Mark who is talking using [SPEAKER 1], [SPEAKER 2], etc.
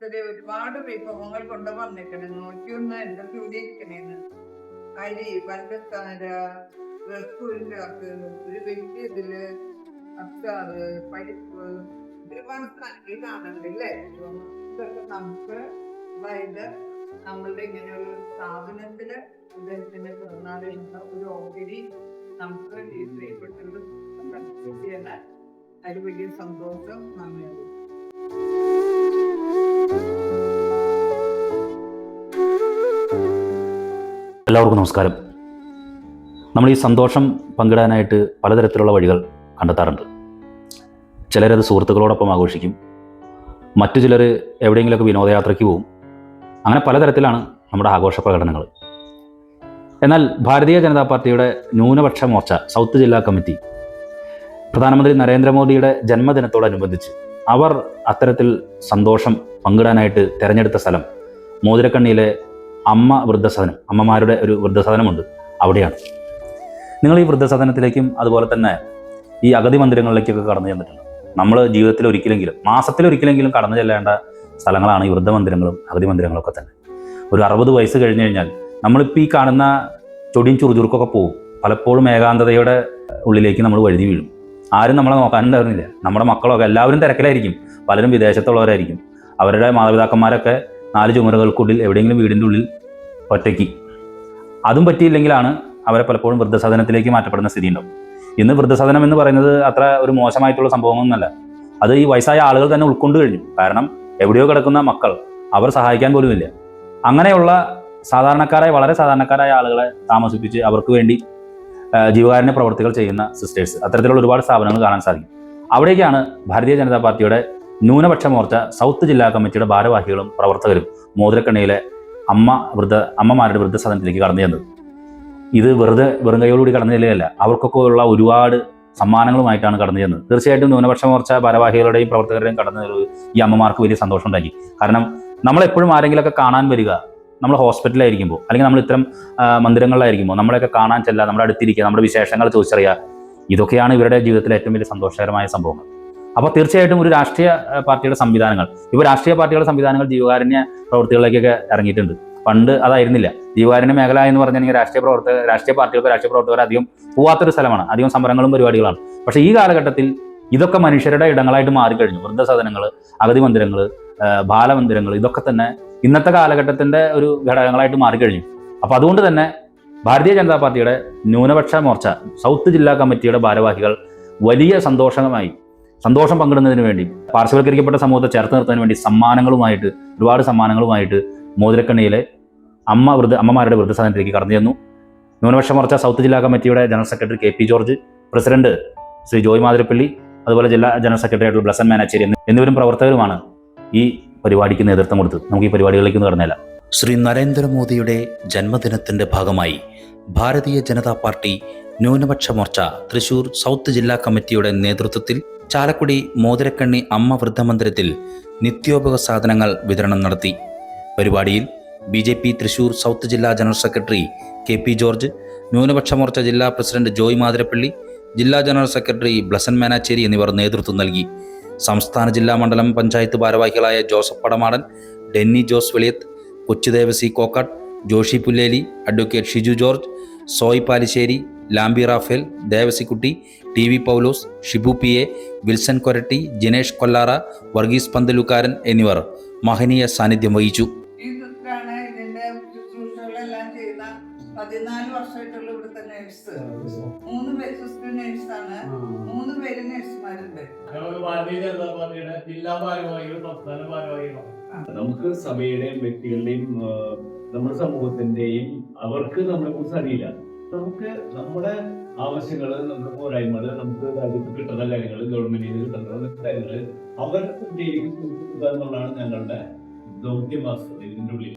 [SPEAKER 1] ചെറിയ ഒരുപാട് വിഭവങ്ങൾ കൊണ്ട് വന്നിട്ടുണ്ട് നോക്കിയൊന്ന് എന്റെ കൂടി ഇരിക്കണേന്ന് അരി പഞ്ചസാര റസ്കൂലിന്റെ അത് ഒരു വലിയ ഇതിൽ അച്ചാറ് പരിപ്പ് ഒരുപാട് കാണുന്നുണ്ടല്ലേ? ഇതൊക്കെ നമുക്ക് അതായത് നമ്മളുടെ ഇങ്ങനെ ഒരു സ്ഥാപനത്തിൽ ഇദ്ദേഹത്തിന്റെ പിറന്നാളിലുള്ള ഒരു ഓഹരി നമുക്ക് ഈ പ്രിയപ്പെട്ടവർ അതിൽ വലിയ സന്തോഷം നന്ദിയുണ്ട്.
[SPEAKER 2] എല്ലാവർക്കും നമസ്കാരം. നമ്മൾ ഈ സന്തോഷം പങ്കിടാനായിട്ട് പലതരത്തിലുള്ള വഴികൾ കണ്ടെത്താറുണ്ട്. ചിലരത് സുഹൃത്തുക്കളോടൊപ്പം ആഘോഷിക്കും. മറ്റു ചിലർ എവിടെയെങ്കിലുമൊക്കെ വിനോദയാത്രയ്ക്ക് പോകും അങ്ങനെ പലതരത്തിലാണ് നമ്മുടെ ആഘോഷ പ്രകടനങ്ങൾ. എന്നാൽ ഭാരതീയ ജനതാ പാർട്ടിയുടെ ന്യൂനപക്ഷ മോർച്ച സൗത്ത് ജില്ലാ കമ്മിറ്റി പ്രധാനമന്ത്രി നരേന്ദ്രമോദിയുടെ ജന്മദിനത്തോടനുബന്ധിച്ച് അവർ അത്തരത്തിൽ സന്തോഷം പങ്കിടാനായിട്ട് തിരഞ്ഞെടുത്ത സ്ഥലം മോതിരക്കണ്ണിയിലെ അമ്മ വൃദ്ധസദനം അമ്മമാരുടെ ഒരു വൃദ്ധസദനമുണ്ട്. അവിടെയാണ്. നിങ്ങൾ ഈ വൃദ്ധസദനത്തിലേക്കും അതുപോലെ തന്നെ ഈ അഗതി മന്ദിരങ്ങളിലേക്കൊക്കെ കടന്നു ചെന്നിട്ടുണ്ട്. നമ്മൾ ജീവിതത്തിൽ ഒരിക്കലെങ്കിലും മാസത്തിൽ ഒരിക്കലെങ്കിലും കടന്നു ചെല്ലേണ്ട സ്ഥലങ്ങളാണ് ഈ വൃദ്ധമന്ദിരങ്ങളും അഗതി മന്ദിരങ്ങളൊക്കെ തന്നെ. ഒരു അറുപത് വയസ്സ് കഴിഞ്ഞു കഴിഞ്ഞാൽ നമ്മളിപ്പോൾ ഈ കാണുന്ന ചൊടിയും ചുറുചുറുക്കൊക്കെ പോകും പലപ്പോഴും ഏകാന്തതയുടെ ഉള്ളിലേക്ക് നമ്മൾ വഴുതി വീഴും. ആരും നമ്മളെ നോക്കാനുണ്ടായിരുന്നില്ല. നമ്മുടെ മക്കളൊക്കെ എല്ലാവരും തിരക്കിലായിരിക്കും. പലരും വിദേശത്തുള്ളവരായിരിക്കും. അവരുടെ മാതാപിതാക്കന്മാരൊക്കെ നാല് ചുമരുകൾക്കുള്ളിൽ എവിടെയെങ്കിലും വീടിന്റെ ഉള്ളിൽ ഒറ്റയ്ക്ക്. അതും പറ്റിയില്ലെങ്കിലാണ് അവരെ പലപ്പോഴും വൃദ്ധസദനത്തിലേക്ക് മാറ്റപ്പെടുന്ന സ്ഥിതി ഉണ്ടാവും ഇന്ന് വൃദ്ധസദനം എന്ന് പറയുന്നത് അത്ര ഒരു മോശമായിട്ടുള്ള സംഭവമൊന്നുമല്ല. അത് ഈ വയസ്സായ ആളുകൾ തന്നെ ഉൾക്കൊണ്ട് കഴിഞ്ഞു. കാരണം എവിടെയോ കിടക്കുന്ന മക്കൾ അവർ സഹായിക്കാൻ പോലുമില്ല. അങ്ങനെയുള്ള സാധാരണക്കാരായ വളരെ സാധാരണക്കാരായ ആളുകളെ താമസിപ്പിച്ച് അവർക്ക് വേണ്ടി ജീവകാരുണ്യ പ്രവർത്തികൾ ചെയ്യുന്ന സിസ്റ്റേഴ്സ് അത്തരത്തിലുള്ള ഒരുപാട് സ്ഥാപനങ്ങൾ കാണാൻ സാധിക്കും. അവിടേക്കാണ് ഭാരതീയ ജനതാ പാർട്ടിയുടെ ന്യൂനപക്ഷ മോർച്ച സൗത്ത് ജില്ലാ കമ്മിറ്റിയുടെ ഭാരവാഹികളും പ്രവർത്തകരും മോതിരക്കണ്ണിയിലെ അമ്മ വൃദ്ധ അമ്മമാരുടെ വൃദ്ധസദനത്തിലേക്ക് കടന്നു ചെന്നത്. ഇത് വെറുതെ വെറും കൈയോടുകൂടി കടന്നു ചെല്ലുകയല്ല അവർക്കൊക്കെ ഉള്ള ഒരുപാട് സമ്മാനങ്ങളുമായിട്ടാണ് കടന്നു ചെന്നത്. തീർച്ചയായിട്ടും ന്യൂനപക്ഷ മോർച്ച ഭാരവാഹികളുടെയും പ്രവർത്തകരുടെയും കടന്നു ഈ അമ്മമാർക്ക് വലിയ സന്തോഷം ഉണ്ടാക്കി. കാരണം നമ്മളെപ്പോഴും ആരെങ്കിലുമൊക്കെ കാണാൻ വരിക നമ്മൾ ഹോസ്പിറ്റലായിരിക്കുമ്പോൾ അല്ലെങ്കിൽ നമ്മൾ ഇത്തരം മന്ദിരങ്ങളിലായിരിക്കുമ്പോൾ നമ്മളെയൊക്കെ കാണാൻ ചെല്ലുക നമ്മുടെ അടുത്തിരിക്കുക നമ്മുടെ വിശേഷങ്ങൾ ചോദിച്ചറിയുക ഇതൊക്കെയാണ് ഇവരുടെ ജീവിതത്തിലെ ഏറ്റവും വലിയ സന്തോഷകരമായ സംഭവങ്ങൾ. അപ്പോൾ തീർച്ചയായിട്ടും ഒരു രാഷ്ട്രീയ പാർട്ടിയുടെ സംവിധാനങ്ങൾ ഇപ്പോൾ രാഷ്ട്രീയ പാർട്ടികളുടെ സംവിധാനങ്ങൾ ജീവകാരുണ്യ പ്രവൃത്തികളിലേക്കൊക്കെ ഇറങ്ങിയിട്ടുണ്ട്. പണ്ട് അതായിരുന്നില്ല. ജീവകാരുണ്യ മേഖല എന്ന് പറഞ്ഞാൽ രാഷ്ട്രീയ പ്രവർത്തക രാഷ്ട്രീയ പാർട്ടികൾക്ക് രാഷ്ട്രീയ പ്രവർത്തകർ അധികം പോവാത്തൊരു സ്ഥലമാണ് അധികം സമരങ്ങളും പരിപാടികളാണ്. പക്ഷേ ഈ കാലഘട്ടത്തിൽ ഇതൊക്കെ മനുഷ്യരുടെ ഇടങ്ങളായിട്ട് മാറിക്കഴിഞ്ഞു. വൃദ്ധസദനങ്ങൾ അഗതി മന്ദിരങ്ങൾ ബാലമന്ദിരങ്ങൾ ഇതൊക്കെ തന്നെ ഇന്നത്തെ കാലഘട്ടത്തിന്റെ ഒരു ഘടകങ്ങളായിട്ട് മാറിക്കഴിഞ്ഞു. അപ്പോൾ അതുകൊണ്ട് തന്നെ ഭാരതീയ ജനതാ പാർട്ടിയുടെ ന്യൂനപക്ഷ മോർച്ച സൗത്ത് ജില്ലാ കമ്മിറ്റിയുടെ ഭാരവാഹികൾ വലിയ സന്തോഷമായി സന്തോഷം പങ്കിടുന്നതിന് വേണ്ടി പാർശ്വവൽക്കരിക്കപ്പെട്ട സമൂഹത്തെ ചേർത്ത് നിർത്താൻ വേണ്ടി സമ്മാനങ്ങളുമായിട്ട് ഒരുപാട് സമ്മാനങ്ങളുമായിട്ട് മോതിരക്കണ്ണിയിലെ അമ്മ വൃദ്ധ അമ്മമാരുടെ വൃദ്ധസദനത്തിലേക്ക് കടന്നു ചെന്നു. ന്യൂനപക്ഷ മോർച്ച സൗത്ത് ജില്ലാ കമ്മിറ്റിയുടെ general secretary K P George president Shri Joy Mathirappally അതുപോലെ ജില്ലാ ജനറൽ സെക്രട്ടറി ആയിട്ടുള്ള ബ്ലസൻ മാനാച്ചേരി എന്നിവരും പ്രവർത്തകരുമാണ് ഈ പരിപാടിക്ക് നേതൃത്വം കൊടുത്തു നമുക്ക് ഈ പരിപാടികളിലേക്ക് ഒന്ന് കടന്നേല.
[SPEAKER 3] ശ്രീ നരേന്ദ്രമോദിയുടെ ജന്മദിനത്തിന്റെ ഭാഗമായി ഭാരതീയ ജനതാ പാർട്ടി ന്യൂനപക്ഷ മോർച്ച തൃശൂർ സൗത്ത് ജില്ലാ കമ്മിറ്റിയുടെ നേതൃത്വത്തിൽ ചാലക്കുടി മോതിരക്കണ്ണി അമ്മ വൃദ്ധമന്ദിരത്തിൽ നിത്യോപക സാധനങ്ങൾ വിതരണം നടത്തി. പരിപാടിയിൽ B J P Thrissur South ജില്ലാ general secretary K P George Nyunapaksha Morcha ജില്ലാ പ്രസിഡന്റ് ജോയ് മാതിരപ്പള്ളി ജില്ലാ ജനറൽ സെക്രട്ടറി ബ്ലസൻ മാനാച്ചേരി എന്നിവർ നേതൃത്വം നൽകി. സംസ്ഥാന ജില്ലാ മണ്ഡലം പഞ്ചായത്ത് ഭാരവാഹികളായ Joseph Padamadan Denny Jose Veliyath Kochudevasi Kokkat Joshi Pulleli advocate Shiju George Soy Palissery Lambi Raphael Devasikutty T V Paulose Shibu P A Wilson Koratty Jinesh Kollara Varghese Panthalukaran എന്നിവർ മഹനീയ സാന്നിധ്യം വഹിച്ചു.
[SPEAKER 1] പതിനാല് വർഷമായിട്ടുള്ള ഇവിടുത്തെ നേഴ്സ്
[SPEAKER 4] നമുക്ക് സഭയുടെയും വ്യക്തികളുടെയും നമ്മുടെ സമൂഹത്തിന്റെയും അവർക്ക് നമ്മളെ കുറിച്ച് അറിയില്ല. നമുക്ക് നമ്മുടെ ആവശ്യങ്ങൾ നമ്മുടെ പോരായ്മകൾ നമുക്ക് രാജ്യത്ത് കിട്ടുന്ന കാര്യങ്ങൾ ഗവൺമെന്റിൽ നിന്ന് കിട്ടുന്ന കാര്യങ്ങൾ അവർക്ക് എന്നുള്ളതാണ് ഞങ്ങളുടെ ദൗത്യമാസം ഇതിന്റെ ഉള്ളിൽ.